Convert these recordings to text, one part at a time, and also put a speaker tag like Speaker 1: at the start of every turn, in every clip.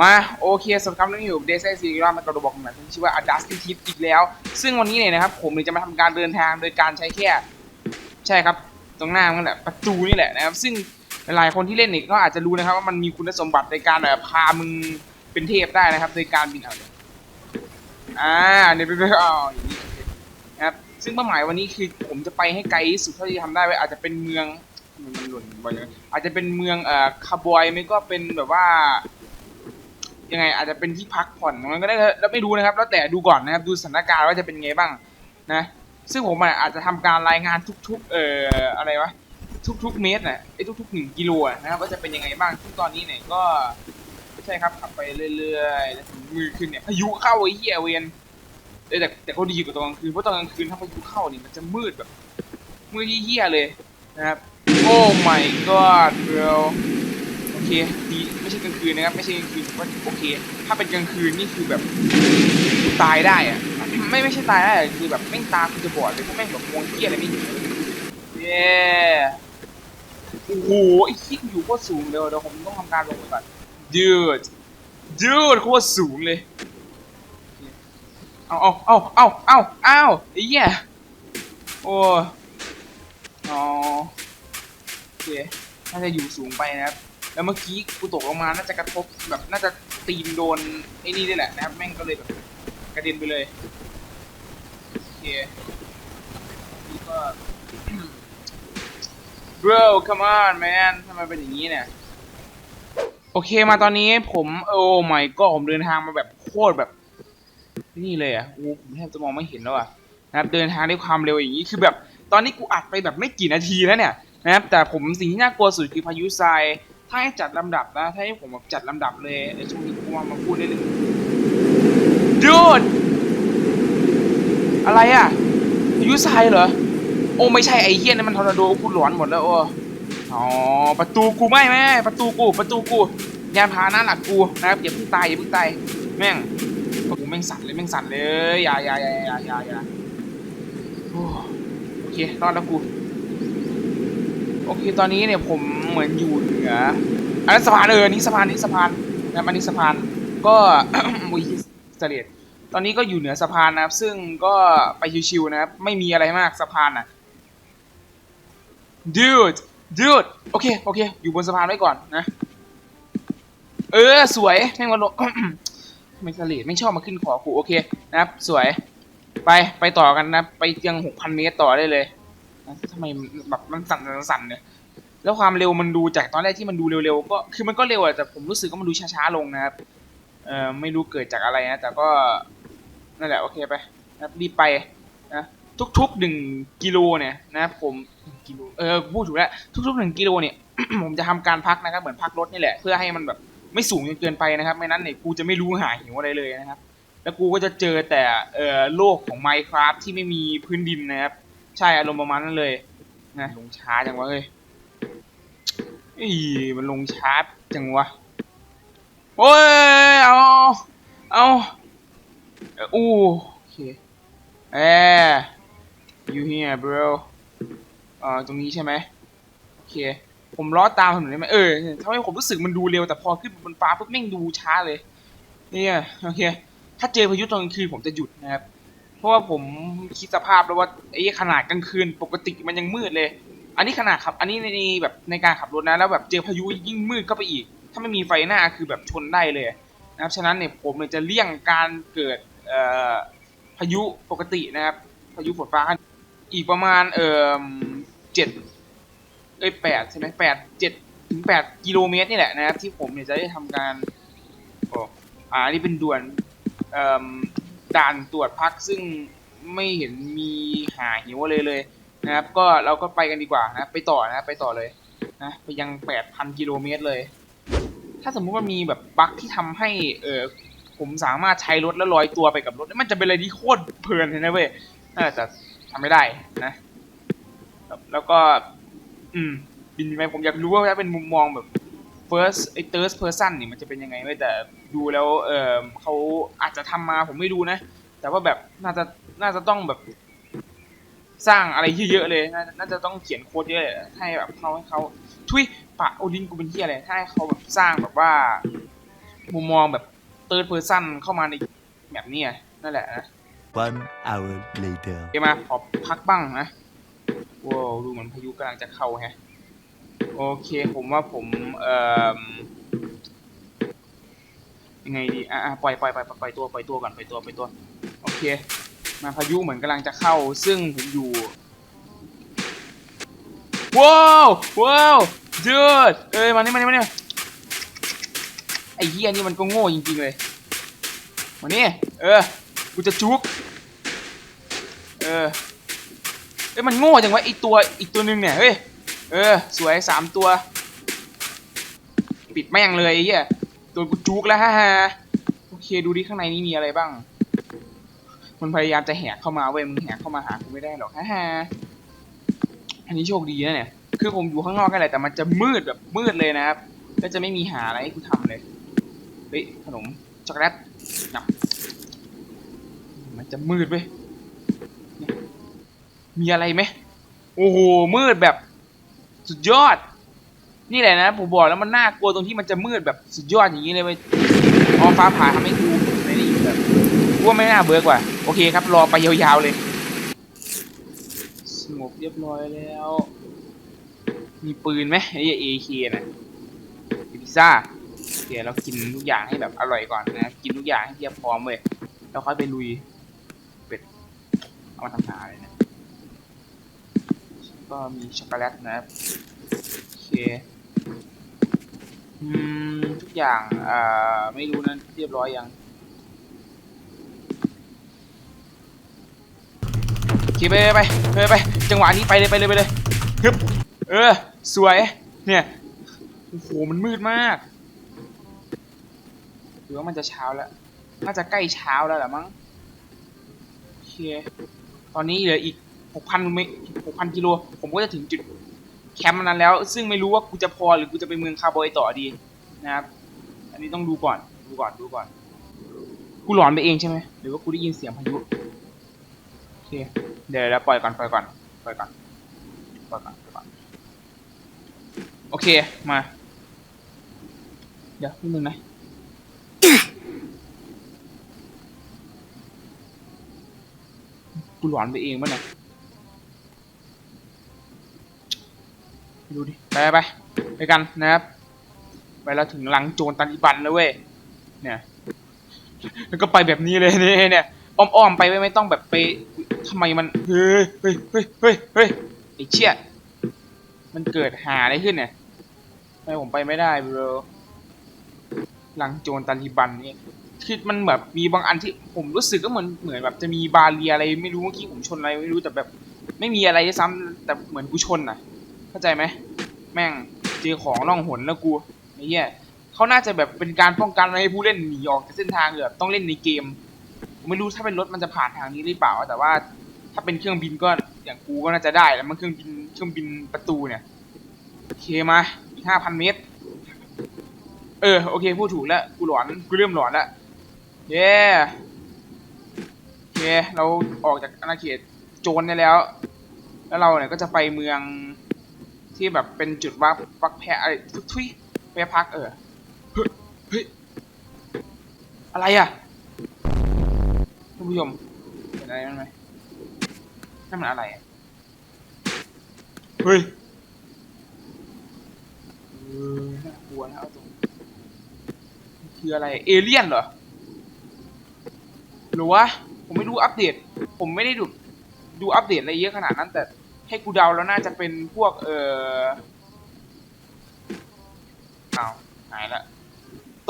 Speaker 1: มาโอเคสำหรับเรื่องอยู่เดซซีรีส์มันกระโดดบอกเหมือนที่ชื่อว่า Adust Tip อีกแล้ว ซึ่งวันนี้เนี่ยนะครับผมเนี่ยจะมาทำการเดินทางโดยการใช้แค่ ใช่ครับ ตรงหน้ามันแหละประตูนี่แหละนะครับ ซึ่งหลายคนที่เล่นเนี่ยก็อาจจะรู้นะครับว่ามันมีคุณสมบัติในการแบบพามึงเป็นเทพได้นะครับโดยการบินเอาเอ่าเนี่ยเป็นอ๋ออย่างนี้นะครับซึ่งเป้าหมายวันนี้คือผมจะไปให้ไกลที่สุดเท่าที่ทำได้ไว้อาจจะเป็นเมืองมันหล่นไปเลยอาจจะเป็นเมืองเอ่อคาบอยไม่ก็เป็นแบบว่า ยังไงอาจจะเป็นที่พักผ่อนมันก็ได้แล้วไม่รู้นะครับ แล้วแต่ดูก่อนนะครับ ดูสถานการณ์ว่าจะเป็นไงบ้างนะ ซึ่งผมอาจจะทำการรายงานทุก ๆ เอ่ออะไรวะทุก ๆ เมตรนะไอ้ทุกๆหนึ่งกิโลนะครับว่าจะเป็นยังไงบ้างซึ่งตอนนี้เนี่ยก็ไม่ใช่ครับขับไปเรื่อยๆแล้วถึงมือขึ้นเนี่ยพายุเข้าไอ้เหี้ยเวียนแต่แต่ก็ดีกว่าตอนกลางคืนเพราะตอนกลางคืนถ้าพายุเข้าเนี่ยมันจะมืดแบบมืดเหี้ยๆเลยนะครับโอ้ my god bro โอ เคดีไม่ใช่กลางคืนนะครับ ไม่ใช่กลางคืนผมว่าโอเค ถ้าเป็นกลางคืนนี่คือแบบตายได้อะไม่ไม่ใช่ตายได้คือแบบแม่งตาคุณจะบอดเลยเพราะแม่งแบบมองเที่ยอะไรไม่เห็นเย้โอ้โหไอ้ขี้อยู่โคตรสูงเลยเดี๋ยวผมต้องทำการลงไปก่อนยืดยืดโคตรสูงเลยเอาเอาเอาเอาเอาเอาไอ้เหี้ยโอ้อ๋อโอเคน่าจะอยู่สูงไปนะครับ แล้วเมื่อกี้กูตกลงมาน่าจะกระทบแบบน่าจะตีนโดนไอ้นี่ด้วยแหละนะครับแม่งก็เลยแบบกระเด็นไปเลยโอเคนี่ก็ bro come on man ทำไมเป็นอย่างนี้เนี่ย โอเคมาตอนนี้ผมโอ้ my god ผมเดินทางมาแบบโคตรแบบ นี่เลยอะโอ้ผมแทบจะมองไม่เห็นแล้วอะนะครับเดินทางด้วยความเร็วอย่างนี้คือแบบ ตอนนี้กูอัดไปแบบไม่กี่นาทีแล้วเนี่ยนะครับแต่ผมสิ่งที่น่ากลัวสุดคือพายุทราย ถ้าให้จัดลำดับนะ ถ้าให้ผมแบบจัดลำดับเลยในช่วงนี้กูมามาพูดได้เลยดูดอะไรอะยุทรายเหรอ โอ้ไม่ใช่ไอ้เหี้ยนั่นมันทอร์นาโดกูหลอนหมดแล้วโอ้อ๋อประตูกูไม่แม่ประตูกู ประตูกูยานพาหนะหลักกูนะครับอย่าเพิ่งตายอย่าเพิ่งตายแม่งโอ้โหแม่งสั่นเลยแม่งสั่นเลยอย่าอย่าอย่าอย่าอย่าโอ้โอเครอดแล้วกู โอเคตอนนี้เนี่ยผมเหมือนอยู่เหนืออันนั้นสะพานเออนี่สะพานนี่สะพานนะอันนี้สะพานก็มุยเสลียดตอนนี้ก็อยู่เหนือสะพานนะครับ ซึ่งก็ไปชิวๆนะครับ ไม่มีอะไรมากสะพานอะ dude dude โอเคโอเค อยู่บนสะพานไว้ก่อนนะ เออ สวยแม่งวันลงไม่เสลีดไม่ชอบมาขึ้นขอกูโอเคนะครับ สวย ไปไปต่อกันนะ ไปยังหกพันเมตรต่อได้เลย ทำไมแบบมันสั่นสั่นเนี่ยแล้วความเร็วมันดูจากตอนแรกที่มันดูเร็วๆก็คือมันก็เร็วอะแต่ผมรู้สึกว่ามันดูช้าๆลงนะครับเออไม่รู้เกิดจากอะไรนะแต่ก็นั่นแหละโอเคไปนะครับรีบไปนะทุกๆหนึ่งกิโลเนี่ยนะผมกิโลเออพูดถูกแล้วทุกๆหนึ่งกิโลเนี่ย ผมจะทำการพักนะครับเหมือนพักรถนี่แหละเพื่อให้มันแบบไม่สูงจนเกินไปนะครับไม่นั้นเนี่ยกูจะไม่รู้หาหิวอะไรเลยนะครับ แล้วกูก็จะเจอแต่เออโลกของ Minecraft ที่ไม่มีพื้นดินนะครับ ใช่อารมณ์ประมาณนั้นเลยนะลงช้าจังวะเอ้ยอีมันลงช้าจังวะโอ้ยเอาเอาเอ่ออู้โอเคเออ you here bro เอ่อตรงนี้ใช่ไหมโอเค ผมล้อตามถนนได้ไหมเออทำให้ผมรู้สึกมันดูเร็วแต่พอขึ้นบนฟ้าปุ๊บแม่งดูช้าเลยเนี่ยโอเค ถ้าเจอพายุตอนกลางคืนผมจะหยุดนะครับ เพราะว่าผมคิดสภาพแล้วว่าไอ้ขนาดกลางคืนปกติมันยังมืดเลย อันนี้ขนาดขับ อันนี้ในแบบในการขับรถนะแล้วแบบเจอพายุยิ่งมืดเข้าไปอีก ถ้าไม่มีไฟหน้าคือแบบชนได้เลยนะครับฉะนั้นเนี่ยผมเนี่ยจะเลี่ยงการเกิดพายุปกตินะครับ พายุฝนฟ้าอีกประมาณเอ่อเจ็ดเอ้ยแปดใช่ไหมแปดเจ็ดถึงแปดกิโลเมตรนี่แหละนะครับ ที่ผมเนี่ยจะได้ทำการโอ้อ่าอันนี่เป็นด่วนเอ่อ ด่านตรวจพักซึ่งไม่เห็นมีหาหิวอะไรเลยนะครับ ก็เราก็ไปกันดีกว่านะไปต่อนะไปต่อเลยนะไปยัง 8,000 กิโลเมตรเลย ถ้าสมมุติว่ามีแบบบั๊กที่ทำให้เออผมสามารถใช้รถแล้วลอยตัวไปกับรถมันจะเป็นอะไรที่โคตรเพลินเลยนะเว้ยน่าจะทำไม่ได้นะแล้วแล้วก็ อืมบินไปผมอยากรู้ว่าถ้าเป็นมุมมองแบบ first ไอ้ third person นี่มันจะเป็นยังไงเว้ยแต่ ดูแล้วเออเขาอาจจะทำมาผมไม่รู้นะ แต่ว่าแบบน่าจะน่าจะต้องแบบ สร้างอะไรเยอะๆเลยน่าน่าจะต้องเขียนโค้ดเยอะเลยให้แบบเขาให้เขาทุยปะโอดินกูเป็นที่อะไรถ้าให้เขาแบบสร้างแบบว่า มุมมองแบบเติร์ดเพอร์ซันเข้ามาในแบบนี้ไงนั่นแหละนะ
Speaker 2: One hour later.
Speaker 1: โอเคมาขอพักบ้างนะว้าวดูเหมือนพายุกำลังจะเข้าแฮะโอเคผมว่าผมเอ่อ ยังไงดีอะปล่อยปล่อยปล่อยปล่อยตัวปล่อยตัวก่อนปล่อยตัวปล่อยตัวโอเค มาพายุเหมือนกำลังจะเข้า ซึ่งผมอยู่ว้าวว้าวเดือดเอ้ยมานี่มานี่มานี่ไอ้เฮียนี่มันก็โง่จริงๆเลยมานี่เออกูจะจุกเออเอ้ยมันโง่จังวะไอตัวอีกตัวหนึ่งเนี่ยเฮ้ยเออสวยสามตัว ปิดแม่งเลยไอ้เหี้ย ตัวกูจุกแล้วฮ่าฮ่าโอเคดูดิข้างในนี้มีอะไรบ้าง มันพยายามจะแหกเข้ามาเว้ยมึงแหกเข้ามาหากูไม่ได้หรอกฮ่าฮ่าอันนี้โชคดีนะเนี่ย คือผมอยู่ข้างนอกกันแหละแต่มันจะมืดแบบมืดเลยนะครับแล้วจะไม่มีหาอะไรให้กูทำเลย เฮ้ยขนมช็อกโกแลตงับมันจะมืดเว้ยมีอะไรไหมโอ้โหมืดแบบ สุดยอด นี่แหละนะผมบอกแล้วมันน่ากลัวตรงที่มันจะมืดแบบสุดยอดอย่างนี้เลยเว้ยพอฟ้าผ่าทำให้กูไม่ได้อยู่แบบกูว่าไม่น่าเบิร์กว่ะโอเคครับ รอไปยาวๆเลยสงบเรียบร้อยแล้ว มีปืนไหมไอ้เอเคนะพิซซ่าเดี๋ยวเรากินทุกอย่างให้แบบอร่อยก่อนนะกินทุกอย่างให้เพียบพร้อมเว้ยแล้วค่อยไปลุยเป็ดเอามาทำหาเลยนะก็มีช็อกโกแลตนะครับโอเค อืมทุกอย่างอ่าไม่รู้นะเรียบร้อยยังโอเคไปไปไปไปไป จังหวะนี้ไปเลยไปเลยไปเลยฮึบเออ สวย เนี่ยโอ้โหมันมืดมากหรือว่ามันจะเช้าแล้ว น่าจะใกล้เช้าแล้วแหละมั้งโอเคตอนนี้เหลืออีก6,000เม6,000กิโล ผมก็จะถึงจุด แคมป์นั้นแล้ว ซึ่งไม่รู้ว่ากูจะพอหรือกูจะไปเมืองคาร์บอยต่อดีนะครับ อันนี้ต้องดูก่อนดูก่อนดูก่อน กูหลอนไปเองใช่ไหมหรือว่ากูได้ยินเสียงพายุโอเคเดี๋ยวเราปล่อยก่อนปล่อยก่อนปล่อยก่อนปล่อยก่อนปล่อยก่อนโอเคมา เดี๋ยวนิดนึงนะกูหลอนไปเองมั้งเนี่ย ดูดิ ไปไปไปกันนะครับ ไปเราถึงหลังโจรตาลิบันแล้วเว้ย เนี่ย แล้วก็ไปแบบนี้เลยเนี่ยเนี่ย อ้อมๆไปไม่ไม่ต้องแบบไปทำไมมัน เฮ้ยเฮ้ยเฮ้ยเฮ้ยเฮ้ยไอ้เชี่ยมันเกิดหาอะไรขึ้นเนี่ยทำไมผมไปไม่ได้เบรหลังโจรตาลิบันนี่คือมันแบบมีบางอันที่ผมรู้สึกก็เหมือนเหมือนแบบจะมีบาเรียอะไรไม่รู้เมื่อกี้ผมชนอะไรไม่รู้แต่แบบ ไม่มีอะไรด้วยซ้ำแต่เหมือนกูชนน่ะ เข้าใจไหมแม่งเจอของล่องหนแล้วกูไอ้เหี้ยเขาน่าจะแบบเป็นการป้องกันไม่ให้ผู้เล่นหนีออกจากเส้นทางแบบต้องเล่นในเกมไม่รู้ถ้าเป็นรถมันจะผ่านทางนี้หรือเปล่า แต่ว่าถ้าเป็นเครื่องบินก็อย่างกูก็น่าจะได้แล้วมันเครื่องบินเครื่องบินประตูเนี่ยโอเคมาอีกห้าพันเมตร เออโอเคพูดถูกแล้วกูหลอนกูเริ่มหลอนแล้วเย้โอเคเราออกจากอาณาเขตโจรได้แล้ว แล้วเราเนี่ยก็จะไปเมือง ที่แบบเป็นจุดวักวักแพะอะไรทุกทุยแพะพักเออเฮ้ยเฮ้ยอะไรอะท่านผู้ชมเห็นอะไรนั่นไหมนั่นมันอะไรอะเฮ้ยเออน่ากลัวนะเอาตรงคืออะไรเอเลี่ยนเหรอหรือวะผมไม่รู้อัปเดต ผมไม่ได้ดูดูอัปเดตอะไรเยอะขนาดนั้นแต่ ให้กูเดาแล้วน่าจะเป็นพวกเออเอาหายละ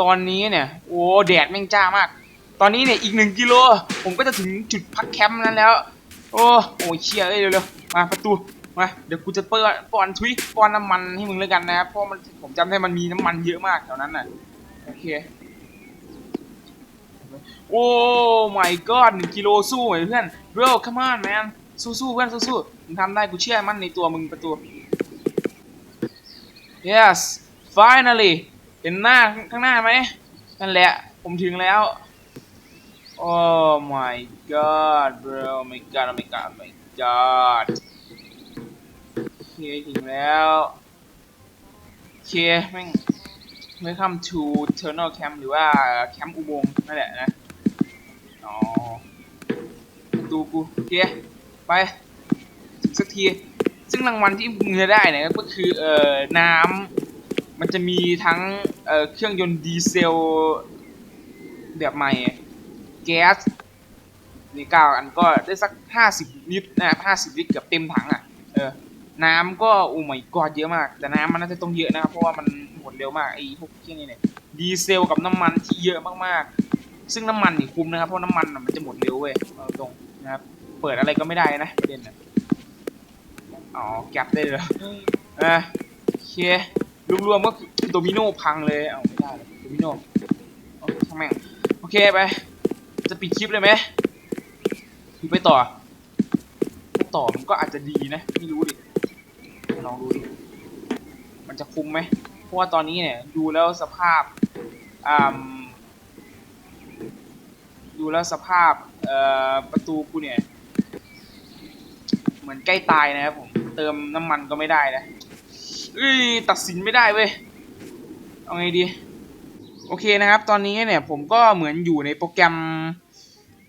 Speaker 1: ตอนนี้เนี่ย โอ้แดดแม่งจ้ามาก ตอนนี้เนี่ยอีกหนึ่งกิโล ผมก็จะถึงจุดพักแคมป์นั้นแล้ว โอ้โอ้เชี่ยเอ้ยเร็วๆมาประตูมาเดี๋ยวกูจะเปิดป้อนทวิป้อนน้ำมันให้มึงเลยกันนะครับเพราะมันผมจำได้มันมีน้ำมันเยอะมากแถวนั้นน่ะโอเคโอ้ my god หนึ่งกิโลสู้ไหมเพื่อน bro come on man สู้ๆเพื่อนสู้ๆมึงทำได้กูเชื่อมั่นในตัวมึงประตู yes finally เห็นหน้าข้างหน้าไหมนั่นแหละผมถึงแล้ว oh my god bro oh my god oh my god oh my god โอเคถึงแล้วโอเคแม่ง Welcome to Eternal Camp หรือว่าแคมป์อุโมงค์นั่นแหละนะ อ๋อตูกูโอเค ไปสักที ซึ่งรางวัลที่มึงจะได้เนี่ยก็คือเอ่อน้ำมันจะมีทั้งเอ่อเครื่องยนต์ดีเซล แบบใหม่ แก๊สนี่เก้าอันก็ได้สักห้าสิบลิตรนะครับห้าสิบลิตรเกือบเต็มถังอะเออน้ำก็โอ้ไม่กอดเยอะมาก แต่น้ำมันน่าจะต้องเยอะนะครับเพราะว่ามันหมดเร็วมากไอ้พวกที่องนี่เนี่ยดีเซลกับน้ำมันที่เยอะมากๆ ซึ่งน้ำมันนี่คุ้มนะครับเพราะน้ำมันมันจะหมดเร็วเว้ยเอาตรงนะครับ เปิดอะไรก็ไม่ได้นะประเด็นนะอ๋อแก็บได้เลยอะโอเครวมๆก็คือโดมิโนพังเลยเอาไม่ได้เลยโดมิโนเอาช่างแม่งโอเคไป จะปิดคลิปเลยไหมหรือไปต่อถ้าต่อมันก็อาจจะดีนะไม่รู้ดิลองดูดิมันจะคุ้มไหมเพราะว่าตอนนี้เนี่ยดูแล้วสภาพอ่าดูแล้วสภาพประตูกูเนี่ย มือนใกล้ตายนะครับผม เติมน้ำมันก็ไม่ได้นะเอ้ยตัดสินไม่ได้เว้ย เอาไงดี โอเคนะครับ ตอนนี้เนี่ยผมก็เหมือนอยู่ในโปรแกรม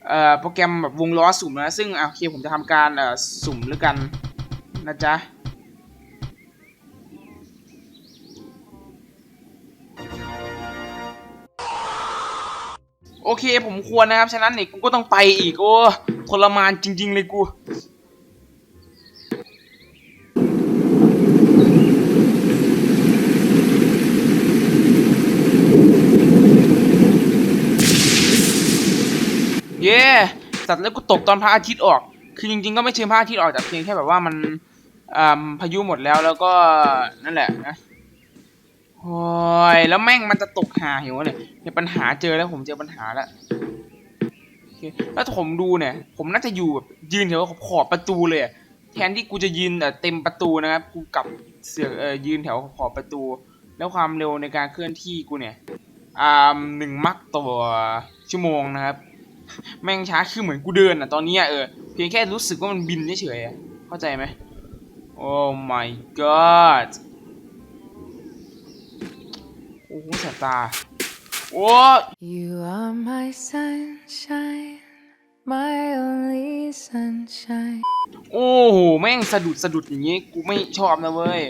Speaker 1: เอ่อ โปรแกรมแบบวงล้อสุ่มนะ ซึ่งอะโอเคผมจะทำการ เอ่อ สุ่มแล้วกันนะจ๊ะโอเคผมควรนะครับ ฉะนั้นเนี่ยกูก็ต้องไปอีกโอ้ทรมานจริง ๆ เลยกู เย้สัตว์แล้วกูตกตอนพระอาทิตย์ออก คือจริงๆก็ไม่เชิงพระอาทิตย์ออกแต่เพียงแค่แบบว่ามันอ่าพายุหมดแล้วแล้วก็นั่นแหละนะโอ้ยแล้วแม่งมันจะตกหาเหวเนี่ยเนี่ยปัญหาเจอแล้วผมเจอปัญหาแล้วแล้วผมดูเนี่ย ผมน่าจะอยู่แบบยืนแถวขอบประตูเลยแทนที่กูจะยืนเอ่เต็มประตูนะครับกูกลับเสือกเอ่อยืนแถวขอบประตู แล้วความเร็วในการเคลื่อนที่กูเนี่ยอ่าหนึ่งมักต่อชั่วโมงนะครับ แม่งช้าคือเหมือนกูเดินอะตอนนี้อะเออเพียงแค่รู้สึกว่ามันบินเฉยๆอะเข้าใจไหมโอ้ my god โอ้โหแสบตาโอ้
Speaker 3: You are my sunshine, my only sunshine.
Speaker 1: โอ้โหแม่งสะดุดสะดุดอย่างงี้กูไม่ชอบนะเว้ย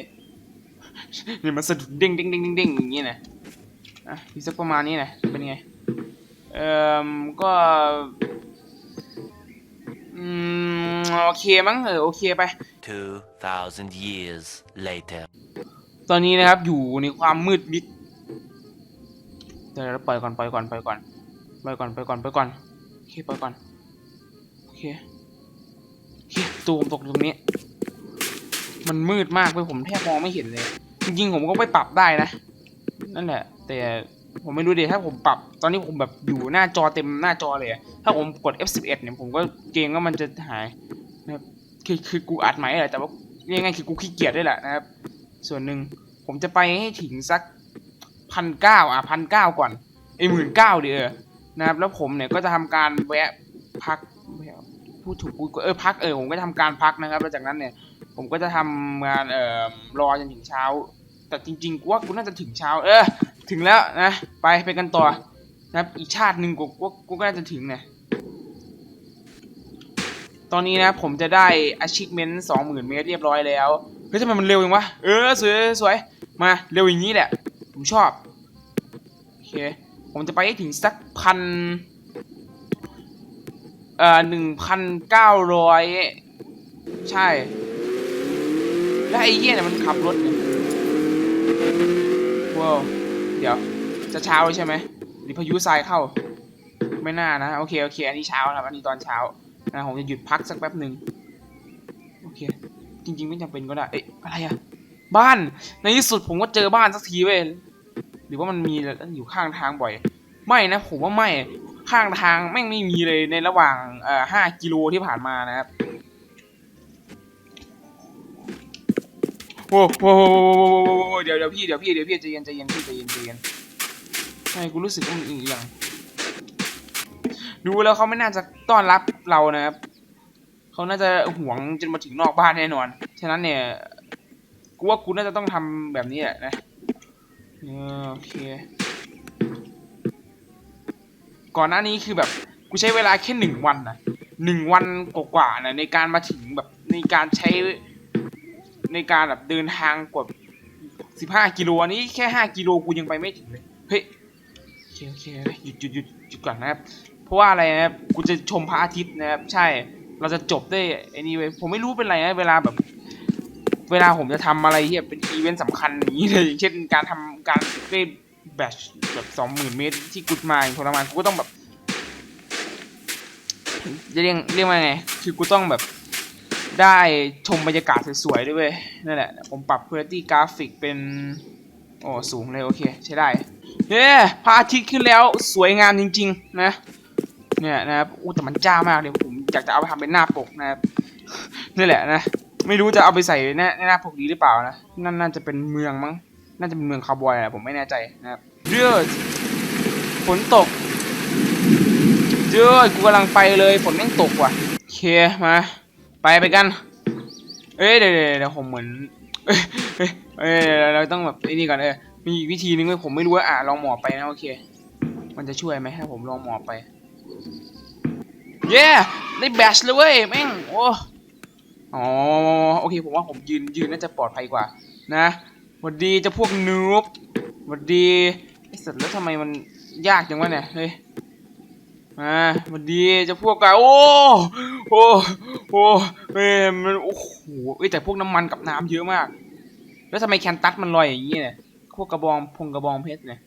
Speaker 1: เนี่ยมันสะดุดเด้งเด้งเด้งเด้งเด้งอย่างงี้นะอะอีกสักประมาณนี้นะเป็นไง เอ่อก็อืมโอเคมั้งเออโอเคไป
Speaker 2: 2,000 years later.
Speaker 1: ตอนนี้นะครับอยู่ในความมืดมิดเดี๋ยวเราปล่อยก่อนปล่อยก่อนปล่อยก่อนปล่อยก่อนปล่อยก่อนปล่อยก่อนโอเคปล่อยก่อนโอเคโอเคตัวผมตกตรงนี้ มันมืดมากไปผมแทบมองไม่เห็นเลย จริงๆผมก็ไปปรับได้นะ นั่นแหละ แต่ ผมไม่รู้ดิถ้าผมปรับ ตอนนี้ผมแบบอยู่หน้าจอเต็มหน้าจอเลยอะถ้าผมกด F11 เนี่ยผมก็เกรงว่ามันจะหายนะครับคือคือกูอัดไหมแหละแต่ว่ายังไงคือกูขี้เกียจด้วยแหละนะครับ ส่วนหนึ่งผมจะไปให้ถึงสักพันเก้าอะพันเก้าก่อนไอหมื่นเก้าดียวนะครับ แล้วผมเนี่ยก็จะทำการแวะพักพูดถูกพูดเออพักเออผมก็ทำการพักนะครับแล้วจากนั้นเนี่ยผมก็จะทำงานเอ่อรอจนถึงเช้า แต่จริงๆกูว่ากูน่าจะถึงเช้า เออ ถึงแล้วนะ ไปไปกันต่อนะครับอีกชาติหนึ่งกูกูกูก็น่าจะถึงเนี่ยตอนนี้นะผมจะได้ achievement สองหมื่นเมตรเรียบร้อยแล้ว เฮ้ยทำไมมันเร็วจังวะ เออ สวยสวยมาเร็วอย่างนี้แหละ ผมชอบ โอเค ผมจะไปให้ถึงสักพันเอ่อหนึ่งพันเก้าร้อยใช่ แล้วไอ้เหี้ยเนี่ยมันขับรถเนี่ยว้าว เดี๋ยว จะเช้าใช่ไหมหรือพายุทรายเข้า ไม่น่านะ โอเค โอเค อันนี้เช้านะครับ อันนี้ตอนเช้า นะผมจะหยุดพักสักแป๊บหนึ่งโอเค จริง ๆ ไม่จำเป็นก็ได้ เอ๊ะ อะไรอะบ้าน ในที่สุดผมก็เจอบ้านสักทีเว้ย หรือว่ามันมีอยู่ข้างทางบ่อย ไม่นะ ผมว่าไม่ ข้างทางแม่งไม่มีเลยในระหว่างเอ่อห้ากิโลที่ผ่านมานะครับ โอ้โหเดี๋ยวเดี๋ยวพี่เดี๋ยวพี่เดี๋ยวพี่ใจเย็นใจเย็นพี่ใจเย็นใจเย็นใช่กูรู้สึกว่ามันอีกอย่างดูแล้วเขาไม่น่าจะต้อนรับเรานะครับเขาน่าจะหวงจนมาถึงนอกบ้านแน่นอน ฉะนั้นเนี่ย กูว่ากูน่าจะต้องทำแบบนี้แหละนะโอเค ก่อนหน้านี้คือแบบ กูใช้เวลาแค่หนึ่งวันนะหนึ่งวันกว่าๆนะในการมาถึงแบบในการใช้ ในการแบบเดินทางกว่าสิบห้ากิโลอันนี้แค่ห้ากิโลกูยังไปไม่ถึงเลยเฮ้ยโอเคโอเคหยุดหยุดหยุดหยุดก่อนนะครับ เพราะว่าอะไรนะครับกูจะชมพระอาทิตย์นะครับ ใช่เราจะจบด้วยไอ้นี่เว้ยผมไม่รู้เป็นไรนะเวลาแบบ เวลาผมจะทำอะไรที่แบบเป็นอีเวนต์สำคัญอย่างนี้เลยอย่างเช่นการทำการเล่นแบชแบบสองหมื่นเมตรที่กุดมาอย่างทรมานกูก็ต้องแบบจะเรียกเรียกว่าไง คือกูต้องแบบ ได้ชมบรรยากาศสวยๆด้วยเว้ยนั่นแหละ ผมปรับ quality กราฟิกเป็น โอ้สูงเลย โอเค ใช้ได้เย้พระอาทิตย์ขึ้นแล้วสวยงามจริง ๆ นะ เนี่ยนะครับอู้แต่มันจ้ามากเลยผมอยากจะเอาไปทำเป็นหน้าปกนะครับนี่แหละนะ ไม่รู้จะเอาไปใส่ในหน้าปกดีหรือเปล่านะนั่นน่าจะเป็นเมืองมั้งน่าจะเป็นเมืองคาวบอยอะผมไม่แน่ใจนะครับเดือดฝนตกเดือดกูกำลังไปเลยฝนแม่งตกว่ะโอเคมา ไปไปกัน เอ้ยเดี๋ยวเดี๋ยวเดี๋ยวผมเหมือน เอ้ยเอ้ยเราต้องแบบไอ้นี่ก่อนเออมีอีกวิธีนึงเว้ยผมไม่รู้ว่าอะลองหมอบไปนะโอเค มันจะช่วยไหมถ้าผมลองหมอบไปเย้ได้แบชเลยเว้ยแม่งโอ้อ๋อโอเคผมว่าผมยืนยืนน่าจะปลอดภัยกว่า นะหวัดดีเจะพวกนูบหวัดดีไอสัตว์แล้วทำไมมันยากจังวะเนี่ยเฮ้ย มาวัดดีจะพวกกะโอ้โอ้โอ้เฮ้ยมันโอ้โหเอ้แต่พวกน้ำมันกับน้ำเยอะมาก แล้วทำไมแคนตัสมันลอยอย่างนี้เนี่ยพวกกระบองพงกระบองเพชรเนี่ย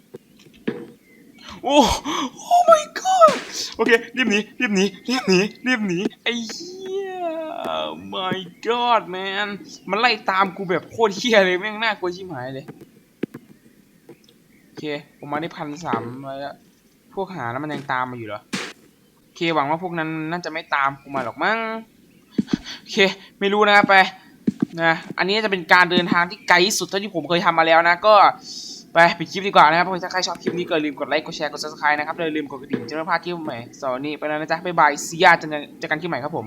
Speaker 1: โอ้โอ้ my god โอเครีบหนีรีบหนีรีบหนีรีบหนีไอ้เหี้ย my god man มันไล่ตามกูแบบโคตรเหี้ยเลยแม่งน่ากลัวชิบหายเลยโอเคผมมาได้พันสามแล้วพวกหาแล้วมันยังตามมาอยู่เหรอ เคหวังว่าพวกนั้นน่าจะไม่ตามกูมาหรอกมั้งโอเค ไม่รู้นะครับไปนะอันนี้จะเป็นการเดินทางที่ไกลที่สุดเท่าที่ผมเคยทำมาแล้วนะก็ไปปิดคลิปดีกว่านะครับถ้าใครชอบคลิปนี้ก็ลืมกดไลค์กดแชร์กดซับสไครต์นะครับอย่าลืมกดกระดิ่งจะไม่พลาดคลิปใหม่สวัสดีไปแล้วนะจ๊ะบ๊ายบายซียาเจอกันเจอกันคลิปใหม่ครับผม